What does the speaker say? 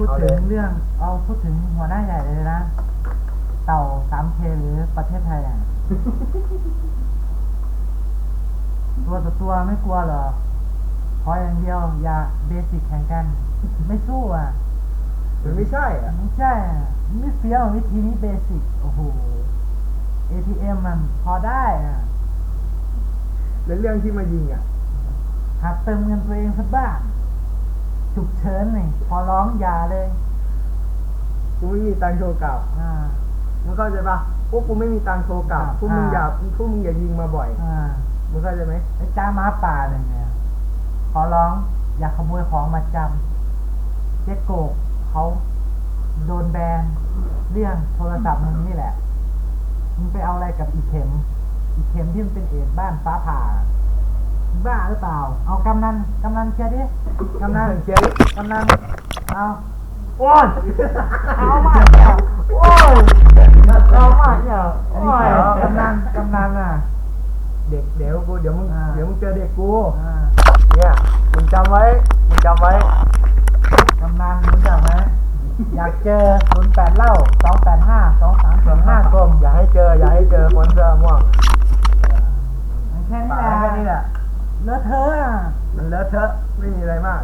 พูดเอาเลถึยงเรื่องเอาพูดถึงหัวหน้าใหญ่เลยนะ เต่า 3K หรือประเทศไทยอะ ตัวต่อตัวไม่กลัวเหรอขออย่างเดียว อย่าเบสิกแข่งกัน ไม่สู้อะมันไม่ใช่อะไม่ใช่อะไม่เฟี้ยววิธีนี้เบสิกโอ้โห ATM มันพอได้อะแล้วเรื่องที่มายิงอะหัดเติมเงินตัวเองสักบ้าง ฉุกเฉินนี่พอร้องอยาเลยกูไม่มีตังค์โทรกลับอ่ามึงเข้าใจปะพวกกูไม่มีตังค์โทรกลับอ่าพวกมึงอย่าพวกมึงอย่ายิงมาบ่อยอ่ามึงเข้าใจไหมไอ้จ้าม้าป่าเนี่ยเนี่ยขอร้อง อย่าขโมยของมาจำเจ๊โกกเขาโดนแบนเรื่องโทรศัพท์มึงนี่แหละมึงไปเอาอะไรกับอีเข็ม อีเข็มที่มันเป็นเอ็ดบ้านฟ้าผ่ามึง บ้าหรือเปล่า เอากำนันกำนันเคลียร์ดิกำนันเชียร์ดิกำนันเอาโอ้ยเอามากเนี่ยโอ้ยเอามากเนี่ยโอ้ยกำนันกำนันอะ เด็กเดี๋ยวกูเดี๋ยวมึงอ่าเดี๋ยวมึงเจอเด็กกูอ่าเนี่ยมึงจำไว้มึงจำไว้กำนันรู้จักไหมอยากเจอศูนย์แปดเล่าสองแปดห้าสองสามสองห้ากลมอย่าให้เจออย่าให้เจอคนเซ เลอะเทอะไม่มีอะไรมาก